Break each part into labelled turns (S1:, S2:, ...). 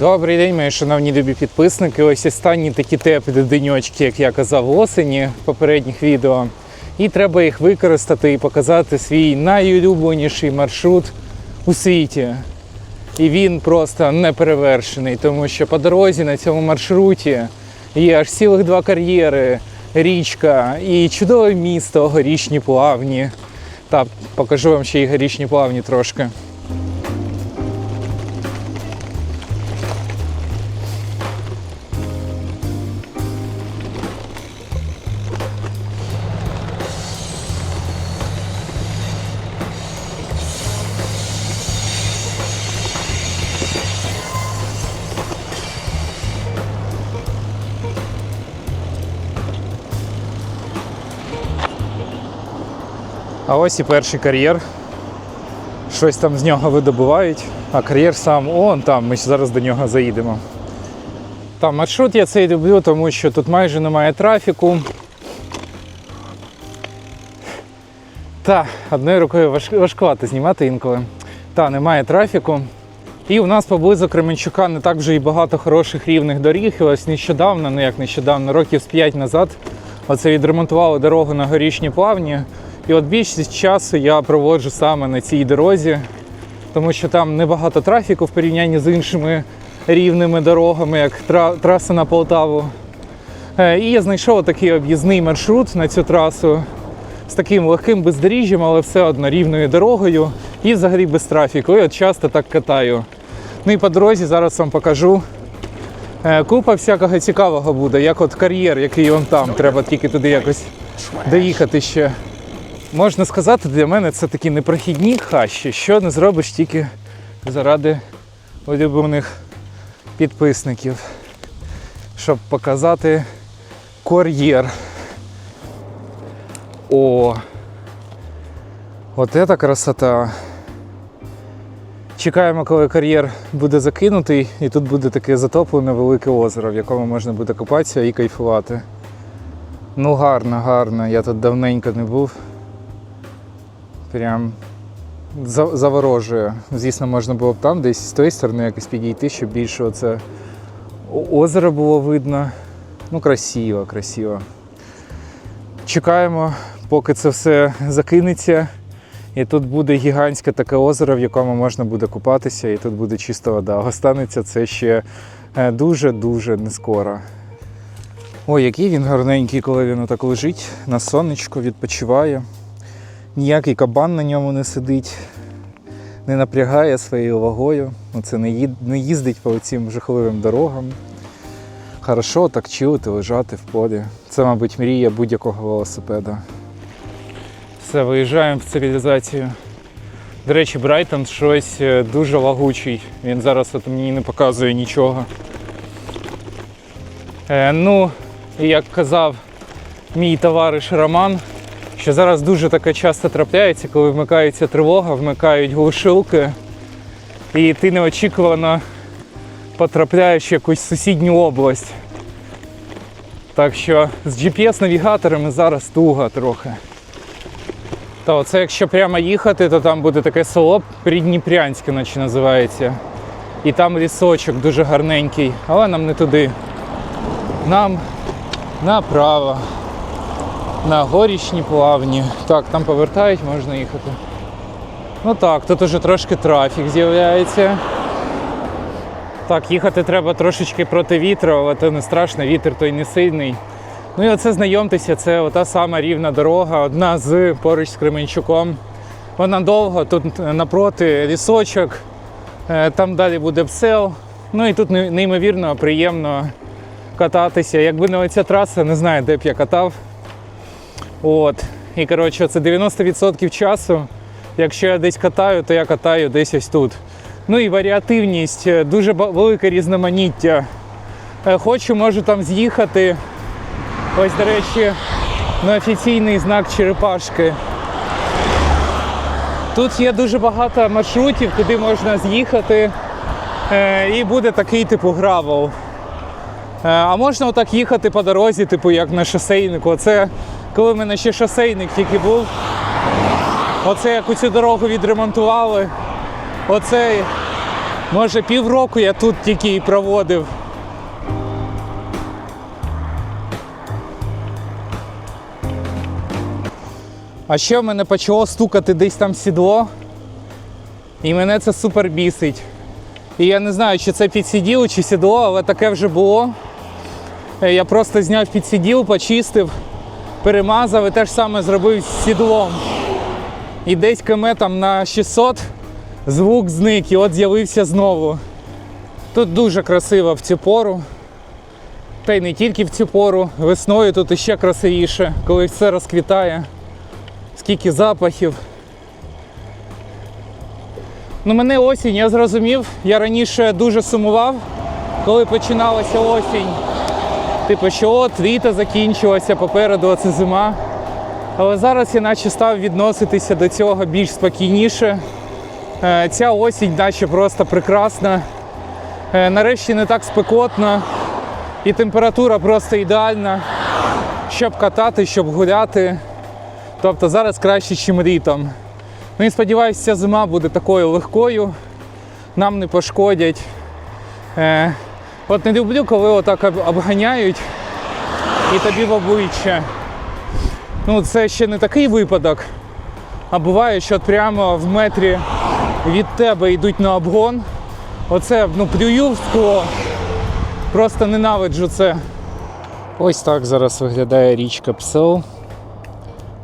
S1: Добрий день, мої шановні любі підписники. Ось останні такі теплі деньочки, як я казав осені в попередніх відео. І треба їх використати і показати свій найулюбленіший маршрут у світі. І він просто неперевершений, тому що по дорозі на цьому маршруті є аж цілих два кар'єри, річка і чудове місто, горішні плавні. Та покажу вам ще й горішні плавні трошки. А ось і перший кар'єр. Щось там з нього видобувають, а кар'єр сам он там, ми зараз до нього заїдемо. Там маршрут я цей люблю, тому що тут майже немає трафіку. Та, одною рукою важ- важкувато знімати інколи. Та, немає трафіку. І у нас поблизу Кременчука не так вже і багато хороших рівних доріг. І ось нещодавно, ну як нещодавно, років з 5 назад, оце відремонтували дорогу на горішні плавні. І от більшість часу я проводжу саме на цій дорозі, тому що там небагато трафіку в порівнянні з іншими рівними дорогами, як траса на Полтаву. Е, І я знайшов такий об'їзний маршрут на цю трасу з таким легким бездоріжжям, але все одно рівною дорогою і взагалі без трафіку. І от часто так катаю. Ну і по дорозі зараз вам покажу. Е, Купа всякого цікавого буде, як от кар'єр, який он там. Треба тільки туди якось доїхати ще. Можна сказати, для мене це такі непрохідні хащі, що не зробиш тільки заради улюблених підписників, щоб показати кар'єр. О! От це красота. Чекаємо, коли кар'єр буде закинутий, і тут буде таке затоплене велике озеро, в якому можна буде купатися і кайфувати. Ну гарно, гарно. Я тут давненько не був. Прям заворожує. Звісно, можна було б там десь з тої сторони якось підійти, щоб більше оце озеро було видно. Ну, красиво, красиво. Чекаємо, поки це все закинеться. І тут буде гігантське таке озеро, в якому можна буде купатися, і тут буде чиста вода. Останеться це ще е, дуже-дуже не скоро. Ой, який він гарненький, коли він отак лежить на сонечку, відпочиває. Ніякий кабан на ньому не сидить, не напрягає своєю вагою. Оце не, їздить по цим жахливим дорогам. Хорошо так чилити, лежати в полі. Це, мабуть, мрія будь-якого велосипеда. Все, виїжджаємо в цивілізацію. До речі, Брайтон щось е, дуже лагучий. Він зараз от мені не показує нічого. Е, ну, як казав мій товариш Роман, що зараз дуже таке часто трапляється, коли вмикається тривога, вмикають глушилки, і ти неочікувано потрапляєш в якусь сусідню область. Так що з GPS-навігаторами зараз туго трохи. Та оце якщо прямо їхати, то там буде таке село Придніпрянське, наче називається. І там лісочок дуже гарненький, але нам не туди. Нам направо. На горішні плавні. Так, там повертають, можна їхати. Ну так, тут уже трошки трафік з'являється. Так, їхати треба трошечки проти вітру, але то не страшно, вітер той не сильний. Ну і оце знайомтеся, це ота сама рівна дорога, одна з поруч з Кременчуком. Вона довго, тут напроти лісочок, е, там далі буде псел. Ну і тут неймовірно приємно кататися. Якби не оця траса, не знаю, де б я катав. От. І коротше, це 90% часу. Якщо я десь катаю, то я катаю десь ось тут. Ну і варіативність, е, дуже велике різноманіття. Е, Хочу, можу там з'їхати. Ось, до речі, на офіційний знак черепашки. Тут є дуже багато маршрутів, куди можна з'їхати. Е, І буде такий типу гравел. А можна отак їхати по дорозі, типу як на шосейнику. Оце коли в мене ще шосейник тільки був. Оце як цю дорогу відремонтували. Оце Може, півроку я тут тільки і проводив. А ще в мене почало стукати десь там сідло. І мене це супер бісить. І я не знаю, чи це підсиділо, чи сідло, але таке вже було. Е, Я просто зняв підсиділ, почистив, перемазав і те ж саме зробив з сідлом. І десь км там на 600 звук зник і от з'явився знову. Тут дуже красиво в цю пору. Та й не тільки в цю пору. Весною тут іще красивіше, коли все розквітає. Скільки запахів. Ну, мене осінь, я зрозумів. Я раніше дуже сумував, коли починалася осінь. Типу, що от літо закінчилося, попереду оце зима. Але зараз я наче став відноситися до цього більш спокійніше. Е, Ця осінь наче просто прекрасна. Е, Нарешті не так спекотно. І температура просто ідеальна, щоб катати, щоб гуляти. Тобто зараз краще, ніж літом. Ну і сподіваюся, ця зима буде такою легкою, нам не пошкодять. От не люблю, коли отак обганяють і тобі в обличчя. Ну, це ще не такий випадок. А буває, що прямо в метрі від тебе йдуть на обгон. Оце ну, плюю в скло. Просто ненавиджу це. Ось так зараз виглядає річка Псел.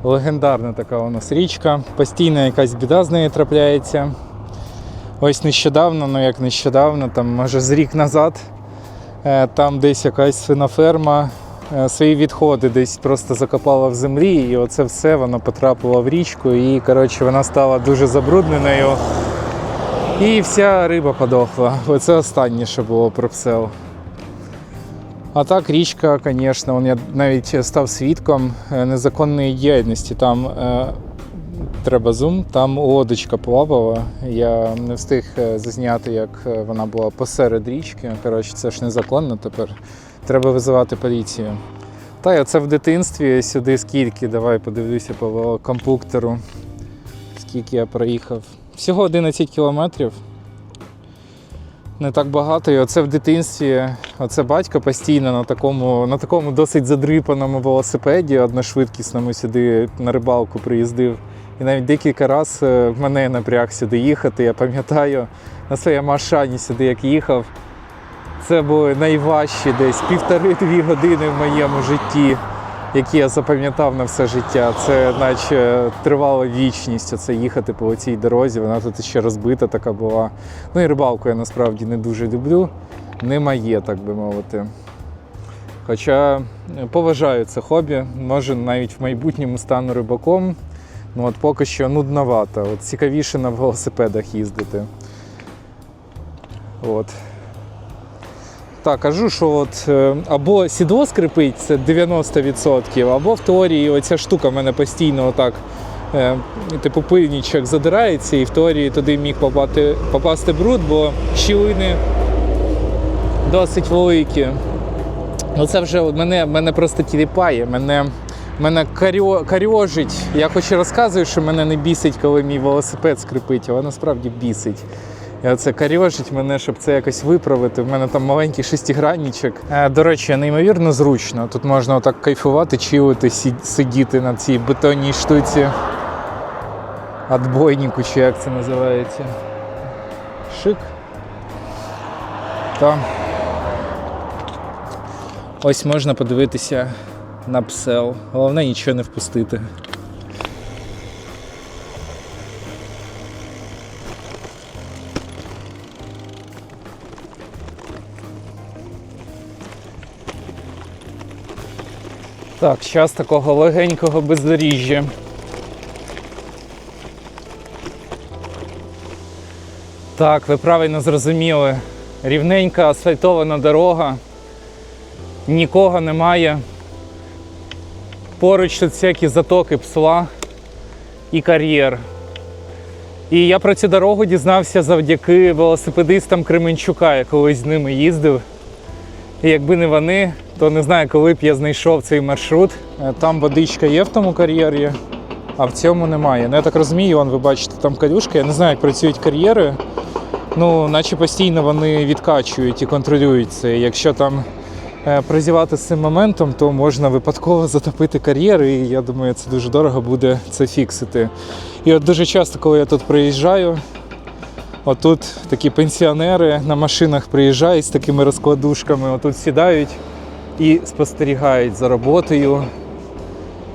S1: Легендарна така у нас річка. Постійно якась біда з нею трапляється. Ось нещодавно, ну як нещодавно, там може з рік назад, там десь якась свиноферма е, свої відходи десь просто закопала в землі, і оце все воно потрапило в річку, і коротше вона стала дуже забрудненою. І вся риба подохла. Оце останнє, що було про псел. А так, річка, звісно, я навіть став свідком е, незаконної діяльності. Там е, треба зум, там лодочка плавала. Я не встиг е, зазняти, як е, вона була посеред річки. Коротше, це ж незаконно тепер. Треба визивати поліцію. Та я це в дитинстві сюди скільки, давай подивлюся по компуктеру, скільки я проїхав. Всього 11 кілометрів. Не так багато. І оце в дитинстві, оце батько постійно на такому, на такому досить задрипаному велосипеді, одношвидкісному сюди на рибалку приїздив. І навіть декілька разів мене напряг сюди їхати. Я пам'ятаю на своїй машині сюди як їхав. Це були найважчі десь півтори-дві години в моєму житті, які я запам'ятав на все життя. Це наче тривала вічність оце їхати по цій дорозі. Вона тут ще розбита така була. Ну і рибалку я насправді не дуже люблю. Не моє, так би мовити. Хоча поважаю це хобі, може навіть в майбутньому стану рибаком. Ну от поки що нудновато. От цікавіше на велосипедах їздити. От. Так, кажу, що от е, або сідло скрипить, це 90%, або в теорії оця штука в мене постійно отак, е, типу пильничок задирається, і в теорії туди міг попати, попасти бруд, бо щілини досить великі. Ну це вже мене, мене просто тіліпає, мене, мене карьо, карьожить. Я хоч і розказую, що мене не бісить, коли мій велосипед скрипить, але насправді бісить. І оце карьожить мене, щоб це якось виправити. У мене там маленький шестигранничок. Е, До речі, неймовірно зручно. Тут можна отак кайфувати, чилити, сидіти на цій бетонній штуці. Отбойнику, чи як це називається. Шик. Та. Ось можна подивитися на псел. Головне нічого не впустити. Так, час такого легенького бездоріжжя. Так, ви правильно зрозуміли. Рівненька асфальтована дорога. Нікого немає. Поруч тут всякі затоки псла і кар'єр. І я про цю дорогу дізнався завдяки велосипедистам Кременчука. Я колись з ними їздив. І якби не вони, то не знаю, коли б я знайшов цей маршрут. Е, Там водичка є в тому кар'єрі, а в цьому немає. Ну, я так розумію, вон, ви бачите, там калюшка. Я не знаю, як працюють кар'єри. ну, наче постійно вони відкачують і контролюють це. Якщо там прозівати з цим моментом, то можна випадково затопити кар'єр, і я думаю, це дуже дорого буде це фіксити. І от дуже часто, коли я тут приїжджаю, отут такі пенсіонери на машинах приїжджають з такими розкладушками, отут сідають і спостерігають за роботою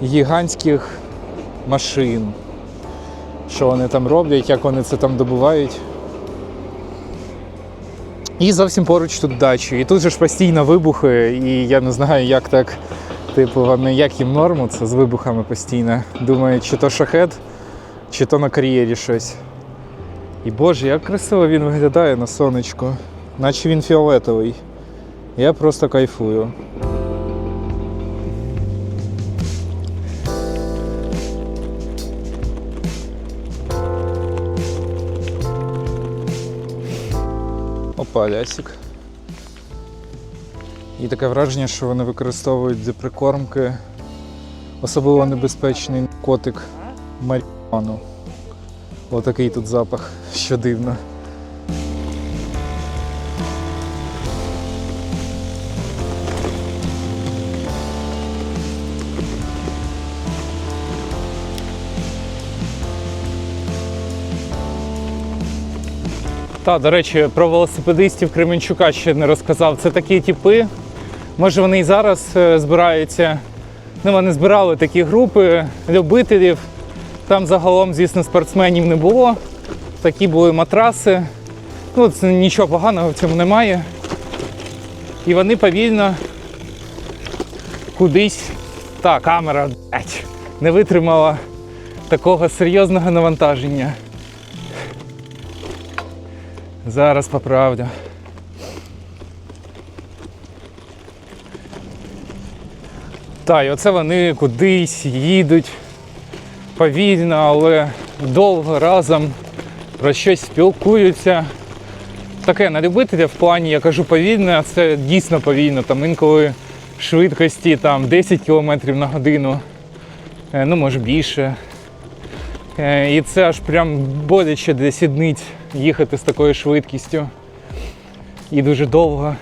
S1: гігантських машин. Що вони там роблять, як вони це там добувають. І зовсім поруч тут дачі. І тут же ж постійно вибухи, і я не знаю, як так, типу, вони як їм норму, це з вибухами постійно. Думаю, чи то шахет, чи то на кар'єрі щось. І боже, як красиво він виглядає на сонечку, наче він фіолетовий. Я просто кайфую. Опа. І таке враження, що вони використовують для прикормки особливо небезпечний котик маріану. Отакий тут запах, що дивно. Та, до речі, про велосипедистів Кременчука ще не розказав. Це такі типи. Може вони і зараз е, збираються. Ну, вони збирали такі групи любителів. Там загалом, звісно, спортсменів не було. Такі були матраси. Ну, це нічого поганого в цьому немає. І вони повільно кудись. Та камера не витримала такого серйозного навантаження. Зараз поправлю. Так, і оце вони кудись їдуть повільно, але довго разом про щось спілкуються. Таке на любителя в плані, я кажу повільно, а це дійсно повільно. Там інколи швидкості там 10 км на годину, е, ну може більше. Е, І це аж прям боляче для сідниць їхати з такою швидкістю. І дуже довго.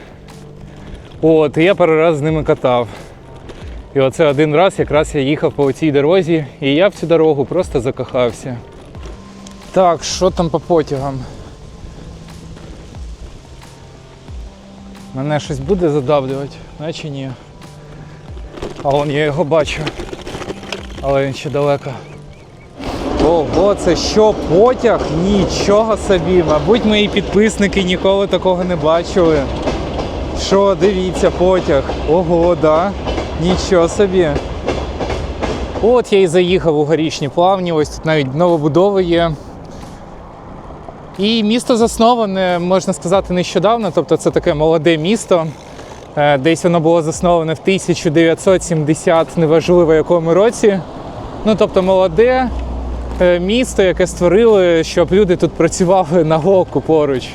S1: От, і я пару разів з ними катав. І оце один раз якраз я їхав по цій дорозі, і я в цю дорогу просто закохався. Так, що там по потягам? Мене щось буде задавлювати, наче ні. А вон я його бачу. Але він ще далеко. Ого, це що, потяг? Нічого собі. Мабуть, мої підписники ніколи такого не бачили. Що, дивіться, потяг. Ого, да. Нічого собі. От я і заїхав у горішні плавні, ось тут навіть новобудови є. І місто засноване, можна сказати, нещодавно, тобто це таке молоде місто. Е, Десь воно було засноване в 1970, неважливо якому році. Ну, тобто молоде місто, яке створили, щоб люди тут працювали на голку поруч.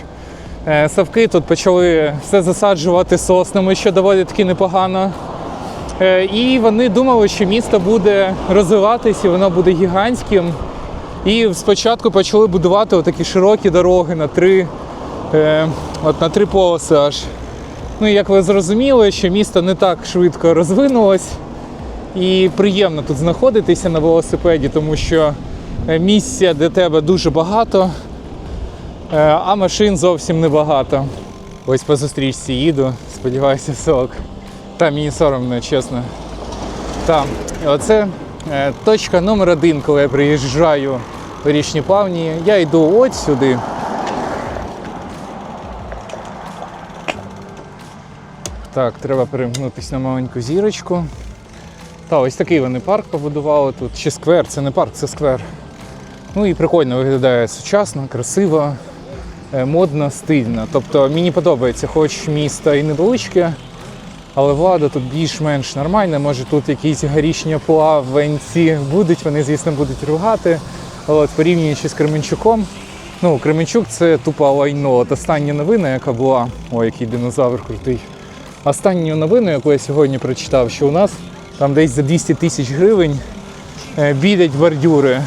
S1: Е, Савки тут почали все засаджувати соснами, що доволі таки непогано. Е, І вони думали, що місто буде розвиватися, воно буде гігантським. І спочатку почали будувати такі широкі дороги на три, е, от на три полоси аж. Ну, як ви зрозуміли, що місто не так швидко розвинулось, і приємно тут знаходитися на велосипеді, тому що е, місця для тебе дуже багато, е, а машин зовсім небагато. Ось по зустрічці їду, сподіваюся, все ок. Та мені соромно, чесно. Так, оце е, точка номер один, коли я приїжджаю в річні плавні. Я йду от сюди. Так, треба перемкнутися на маленьку зірочку. Та ось такий вони парк побудували тут. Чи сквер, це не парк, це сквер. Ну і прикольно виглядає сучасно, красиво, е, модно, стильно. Тобто мені подобається, хоч місто і невеличке, але влада тут більш-менш нормальна. Може тут якісь горішні плаванці будуть, вони, звісно, будуть ругати. Але от порівнюючи з Кременчуком, ну, Кременчук це тупо лайно. От остання новина, яка була, ой, який динозавр крутий. Останню новину, яку я сьогодні прочитав, що у нас там десь за 200 тисяч гривень е, білять бордюри.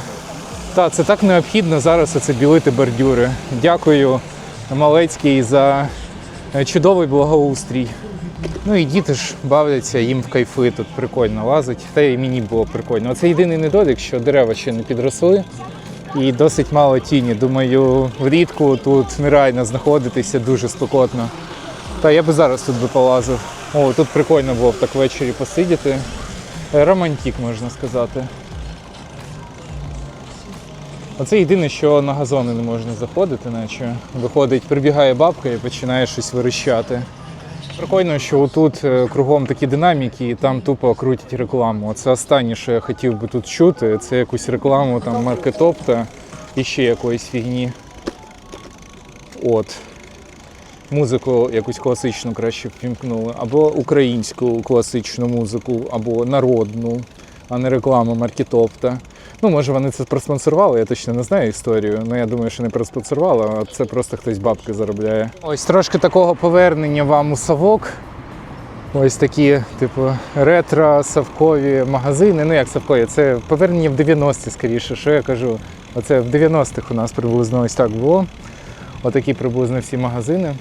S1: Та це так необхідно зараз оце білити бордюри. Дякую Малецький за е, чудовий благоустрій. Ну і діти ж бавляться, їм в кайфи тут прикольно лазить. Та і мені було прикольно. Це єдиний недолік, що дерева ще не підросли і досить мало тіні. Думаю, влітку тут нереально знаходитися, дуже спекотно. Та я би зараз тут би полазив. О, тут прикольно було б так ввечері посидіти. Е, Романтик, можна сказати. Оце єдине, що на газони не можна заходити, наче виходить, прибігає бабка і починає щось вирощати. Прикольно, що тут кругом такі динаміки, і там тупо крутять рекламу. Це останнє, що я хотів би тут чути, це якусь рекламу там маркетопта і ще якоїсь фігні. От. Музику якусь класичну краще б вімкнули, або українську класичну музику, або народну, а не рекламу маркетопта. Ну, може, вони це проспонсорували, я точно не знаю історію. Ну я думаю, що не проспонсорували, а це просто хтось бабки заробляє. Ось трошки такого повернення вам у совок. Ось такі, типу, ретро-савкові магазини. Ну як савкові, це повернення в 90-ті, скоріше, що я кажу. Оце в 90-х у нас приблизно ось так було. Отакі приблизно всі магазини.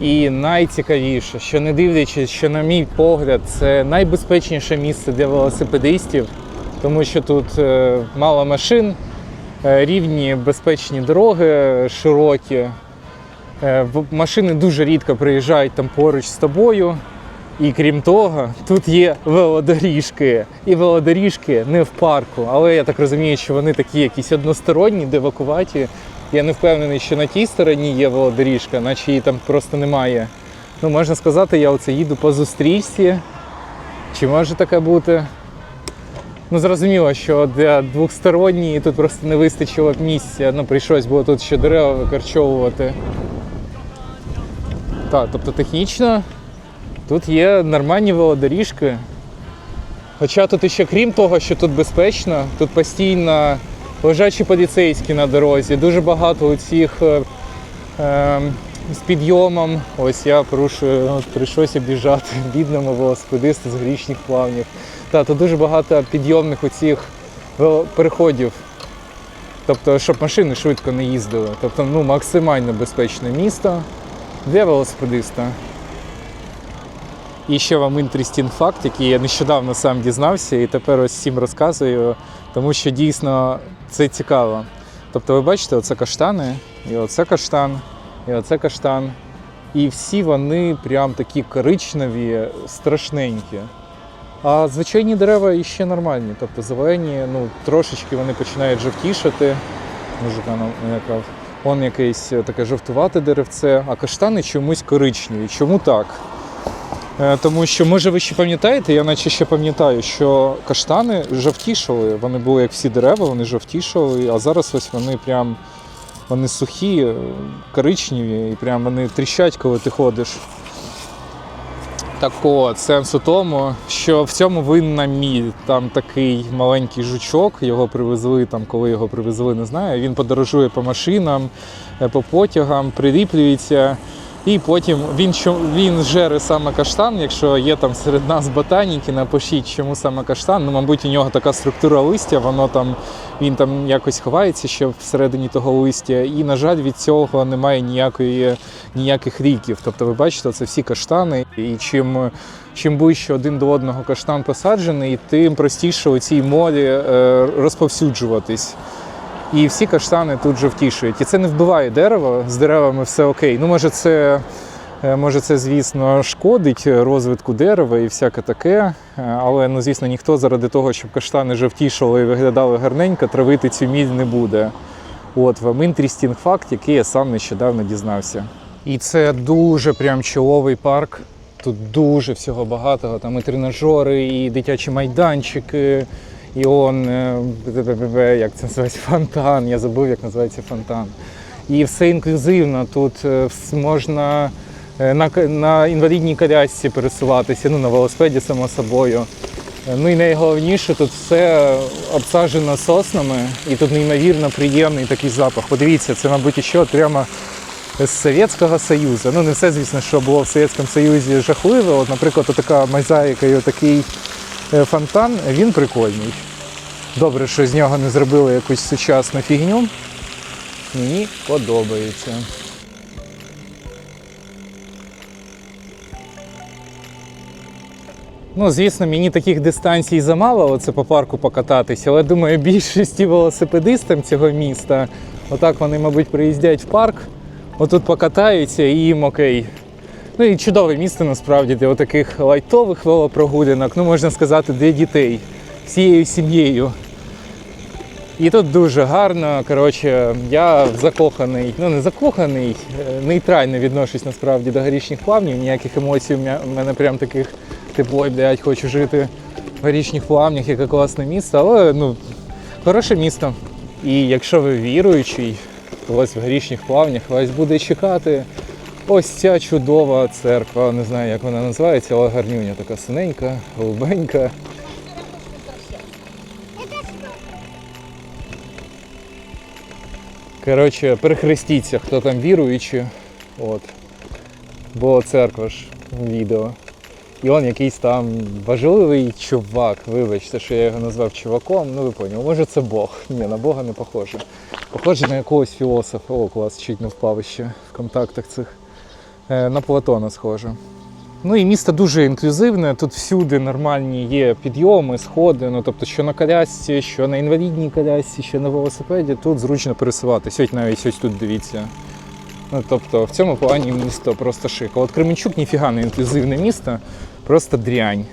S1: І найцікавіше, що не дивлячись, що, на мій погляд, це найбезпечніше місце для велосипедистів, тому що тут е, мало машин, е, рівні безпечні дороги, широкі. Е, Машини дуже рідко приїжджають там поруч з тобою. І крім того, тут є велодоріжки. І велодоріжки не в парку. Але я так розумію, що вони такі якісь односторонні, девакуваті. Я не впевнений, що на тій стороні є велодоріжка, наче її там просто немає. Ну, можна сказати, я оце їду по зустрічці. Чи може таке бути? Ну, зрозуміло, що для двохсторонньої тут просто не вистачило б місця. Ну, прийшлось було тут ще дерева викорчовувати. Так, тобто технічно тут є нормальні велодоріжки. Хоча тут ще крім того, що тут безпечно, тут постійно лежачі поліцейські на дорозі, дуже багато у цих е, е, з підйомом. Ось я порушую, прийшлося об'їжджати бідному велосипедисту з грічних плавнів. Та, тут дуже багато підйомних оцих вело- переходів. Тобто, щоб машини швидко не їздили. Тобто, ну, максимально безпечне місто для велосипедиста. І ще вам інтерестін факт, який я нещодавно сам дізнався, і тепер ось всім розказую, тому що дійсно це цікаво. Тобто, ви бачите, оце каштани, і оце каштан, і оце каштан. І всі вони прям такі коричневі, страшненькі. А звичайні дерева іще нормальні, тобто зелені, ну трошечки вони починають жовтішати. Мужика налякав. Он якесь таке жовтувате деревце, а каштани чомусь коричневі. Чому так? Е, Тому що, може, ви ще пам'ятаєте, я наче ще пам'ятаю, що каштани жовтішали. Вони були як всі дерева, вони жовтішали, а зараз ось вони прям вони сухі, е, коричневі, і прям вони тріщать, коли ти ходиш. Так от, сенс у тому, що в цьому винна міль. Там такий маленький жучок, його привезли там, коли його привезли, не знаю. Він подорожує по машинам, е, по потягам, приліплюється. І потім він, він жере саме каштан. Якщо є там серед нас ботаніки, напишіть, чому саме каштан. Ну, мабуть, у нього така структура листя, воно там він там якось ховається ще всередині того листя. І, на жаль, від цього немає ніякої, ніяких ріків. Тобто, ви бачите, це всі каштани. І чим, чим ближче один до одного каштан посаджений, тим простіше у цій молі е, розповсюджуватись. І всі каштани тут жовтішують. І це не вбиває дерево, з деревами все окей. Ну, може, це, е, може, це звісно, шкодить розвитку дерева і всяке таке. Е, Але, ну, звісно, ніхто заради того, щоб каштани жовтішали і виглядали гарненько, травити цю міль не буде. От вам інтерестінг факт, який я сам нещодавно дізнався. І це дуже прям чоловий парк. Тут дуже всього багато. Там і тренажери, і дитячі майданчики, і он, е, як це називається, фонтан. Я забув, як називається фонтан. І все інклюзивно. Тут е, можна е, на, на інвалідній колясці пересуватися, ну на велосипеді, само собою. Ну і найголовніше, тут все обсаджено соснами, і тут неймовірно приємний такий запах. Подивіться, це, мабуть, ще прямо з Совєтського Союзу. Ну, не все, звісно, що було в Совєтському Союзі жахливе. От, наприклад, така мозаїка і отакий фонтан, він прикольний. Добре, що з нього не зробили якусь сучасну фігню. Мені подобається. Ну, звісно, мені таких дистанцій замало, оце по парку покататися, але думаю, більшості велосипедистам цього міста, отак вони, мабуть, приїздять в парк, отут покатаються і їм окей. Ну і чудове місто насправді для таких лайтових велопрогулянок, ну можна сказати, для дітей всією сім'єю. І тут дуже гарно. Коротше, я закоханий, ну не закоханий, е, нейтрально відношусь насправді до горішніх плавнів. Ніяких емоцій у мене- прям таких, типу, ой, блядь, хочу жити в горішніх плавнях, яке класне місто, але ну, хороше місто. І якщо ви віруючий, то ось в горішніх плавнях вас буде чекати ось ця чудова церква. Не знаю, як вона називається, але гарнюня така синенька, голубенька. Коротше, перехрестіться, хто там віруючий. От. Бо церква ж відео. І он якийсь там важливий чувак, вибачте, що я його назвав чуваком, ну ви поняли, може це Бог. Ні, на Бога не похоже. Похоже на якогось філософа. О, клас, чуть не впав ще в контактах цих. Е, на Платона схоже. Ну і місто дуже інклюзивне. Тут всюди нормальні є підйоми, сходи. Ну тобто, що на колясці, що на інвалідній колясці, що на велосипеді, тут зручно пересуватися. Ось навіть ось тут дивіться. Ну тобто в цьому плані місто просто шик. От Кременчук ніфіга не інклюзивне місто, просто дрянь.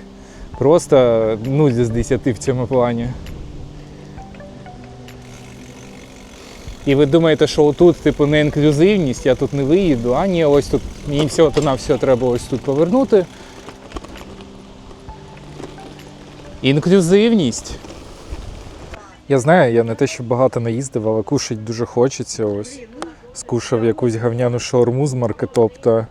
S1: Просто 0 з 10 в цьому плані. І ви думаєте, що отут, типу, не інклюзивність, я тут не виїду, а ні, ось тут мені всього то на все треба ось тут повернути. Інклюзивність. Я знаю, я не те, що багато наїздив, але кушать дуже хочеться. Ось скушав якусь гавняну шаурму з маркетопта.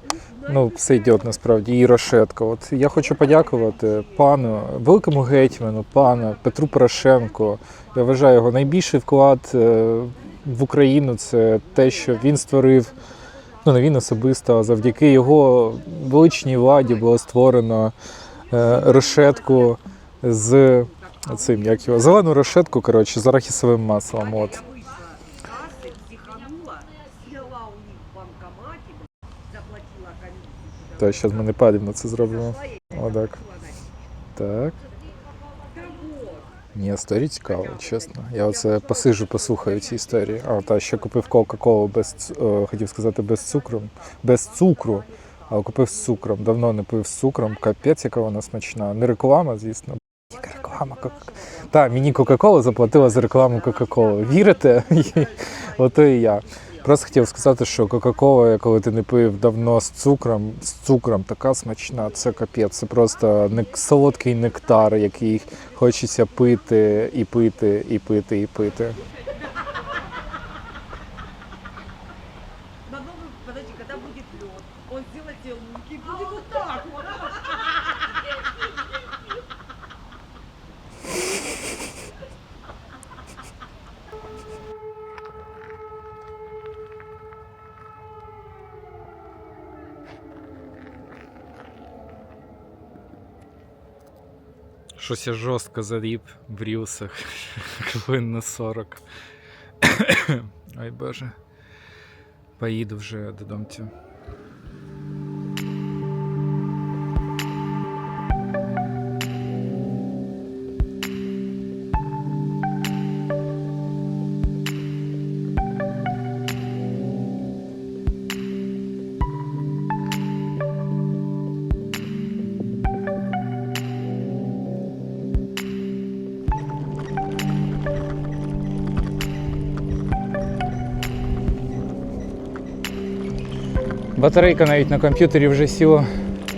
S1: Ну, все йде насправді, і рошетка. От я хочу подякувати пану, великому гетьману, пану Петру Порошенку. Я вважаю його найбільший вклад е, в Україну це те, що він створив. Ну, не він особисто, а завдяки його величній владі було створено е, решетку з цим, як його, зелену решетку, коротше, з арахісовим маслом. От. То зараз ми не палівно це зробимо. Отак. Так. Ні, історія цікава, чесно. Я оце посижу, послухаю ці історії. А, та ще купив Кока-Колу без, ц- е, хотів сказати, без цукру. Без цукру, а купив з цукром. Давно не пив з цукром. Капець, яка вона смачна. Не реклама, звісно. Яка реклама кока та мені Кока-Кола заплатила за рекламу Кока-Коли. Вірите? Ото і я. Просто хотів сказати, що Кока-Кола, коли ти не пив давно з цукром, з цукром така смачна, це капець. Це просто солодкий нектар, який хочеться пити і пити, і пити, і пити. Щось я жорстко заріб в рілсах. Хвилин на 40. Ой боже. Поїду вже додому. Батарейка навіть на комп'ютері вже сіла,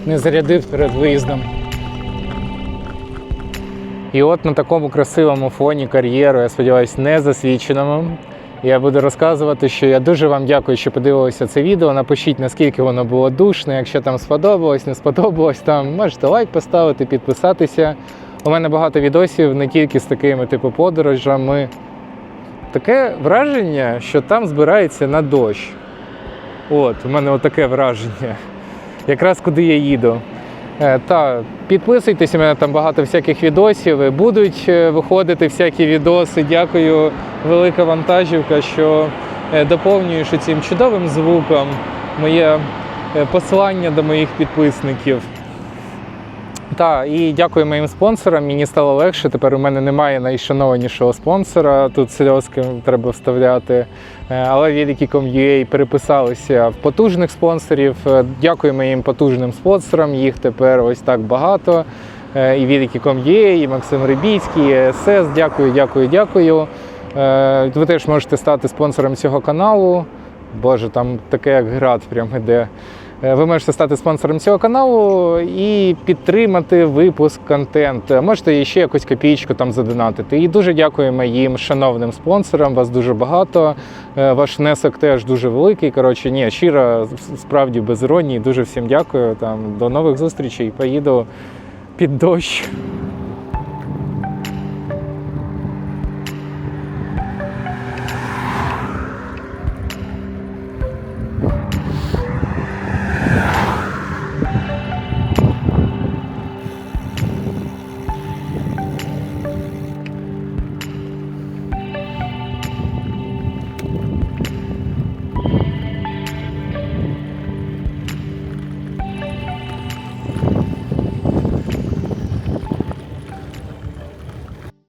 S1: не зарядив перед виїздом. І от на такому красивому фоні кар'єру, я сподіваюся, не засвідченому. Я буду розказувати, що я дуже вам дякую, що подивилися це відео. Напишіть, наскільки воно було душне. Якщо там сподобалось, не сподобалось, там можете лайк поставити, підписатися. У мене багато відосів не тільки з такими типу подорожами. Таке враження, що там збирається на дощ. От, у мене таке враження. Якраз куди я їду. Е, Та підписуйтесь, у мене там багато всяких відосів. Будуть е, виходити всякі відоси. Дякую, велика вантажівка, що е, доповнюєш цим чудовим звуком моє посилання до моїх підписників. Так, і дякую моїм спонсорам. Мені стало легше. Тепер у мене немає найшанованішого спонсора. Тут сльозки треба вставляти. Е, Але Великий.com.ua переписалися в потужних спонсорів. Дякуємо Дякую моїм потужним спонсорам. Їх тепер ось так багато. Е, І Великий.com.ua, і Максим Рибіцький, і СС. Дякую, дякую, дякую. Е, Ви теж можете стати спонсором цього каналу. Боже, там таке як град прям іде. Е, Ви можете стати спонсором цього каналу і підтримати випуск контенту. Можете ще якусь копійку там задонатити. І дуже дякуємо їм, шановним спонсорам. Вас дуже багато. Е, Ваш внесок теж дуже великий. Коротше, ні, щиро, справді без іронії. Дуже всім дякую. Там до нових зустрічей. Поїду під дощ.